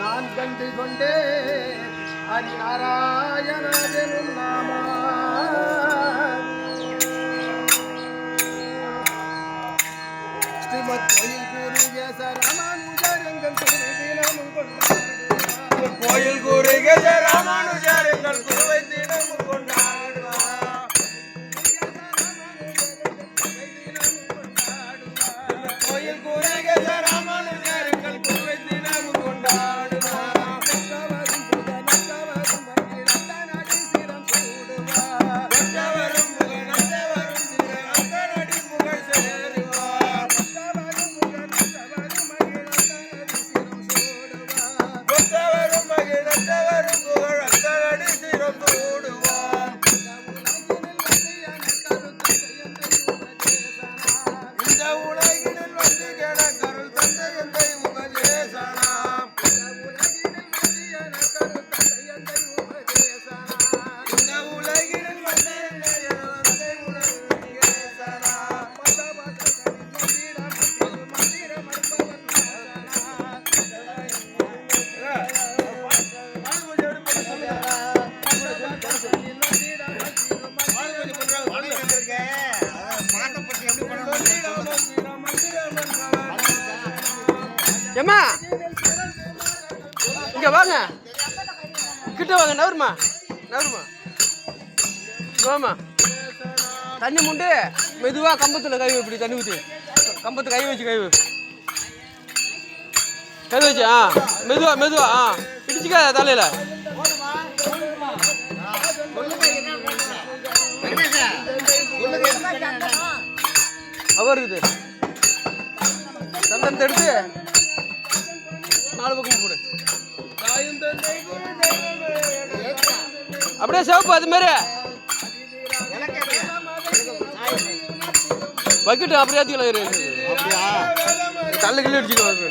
நான் கண்டு கொண்டே ஹரிநாராயணனும் நாமா. ஸ்ரீமத் கோயில் கூறிய சரமானுஜரங்கள் தினமும் கொண்டாடுவார் கோயில் கூறுகிற ராமானுஜர் எங்கள் குருவை தினமும் கொண்டாடு Yeah. வாங்க. கிட்ட வாங்க நவருமா. நவருமா. வாமா. தண்ணி முண்டு. மெதுவா கம்பத்துல கை இப்படி தண்ணி ஊற்றி கம்பத்து கை வச்சு கை கை வச்சு ஆ. மெதுவா மெதுவா ஆ. பிடிச்சிக்காத தலையில. அவர் இருக்குது. சந்தனத்தை எடுத்து நாலு பக்கம் போடு. அப்படியே சிவப்பு அது மாதிரி பக்கெட் அப்படியே தள்ள கிள்ளி அடிச்சுக்கலாம்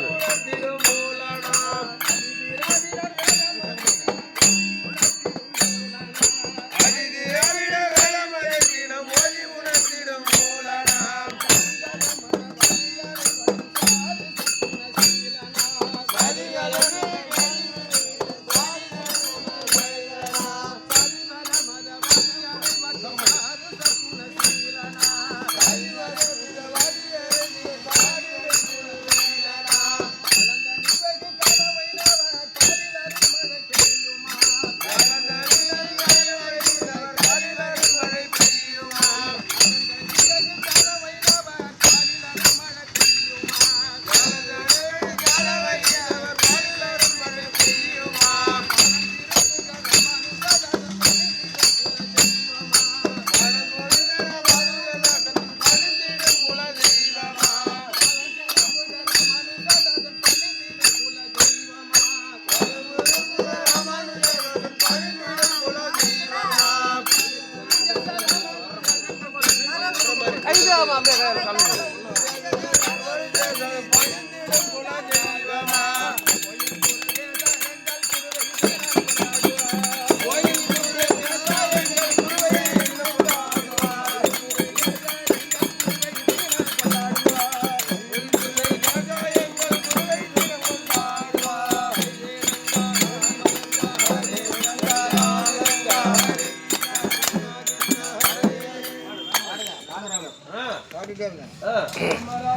কাম He. Bunları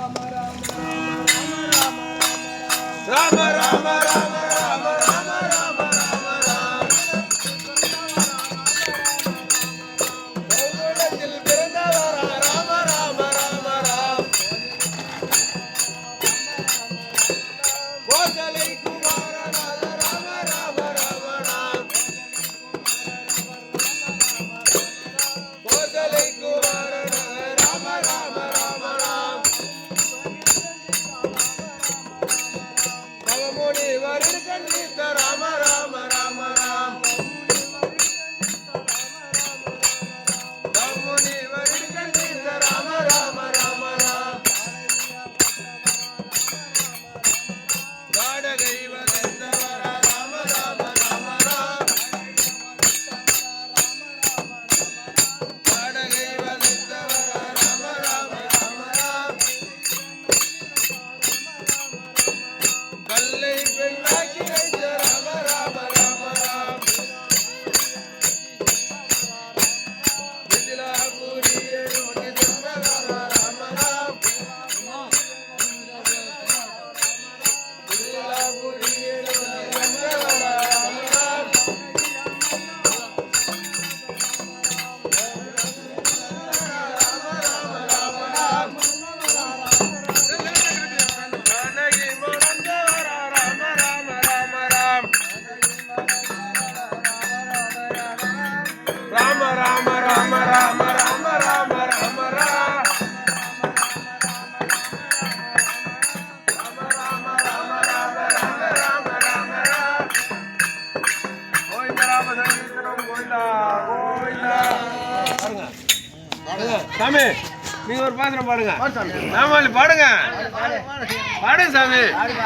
சாமி நீங்க ஒரு பாத்திரம் பாடுங்க. பாடு சாமி. நாமாளி பாடுங்க. பாடு. பாடுங்க சாமி. ஆடுங்க.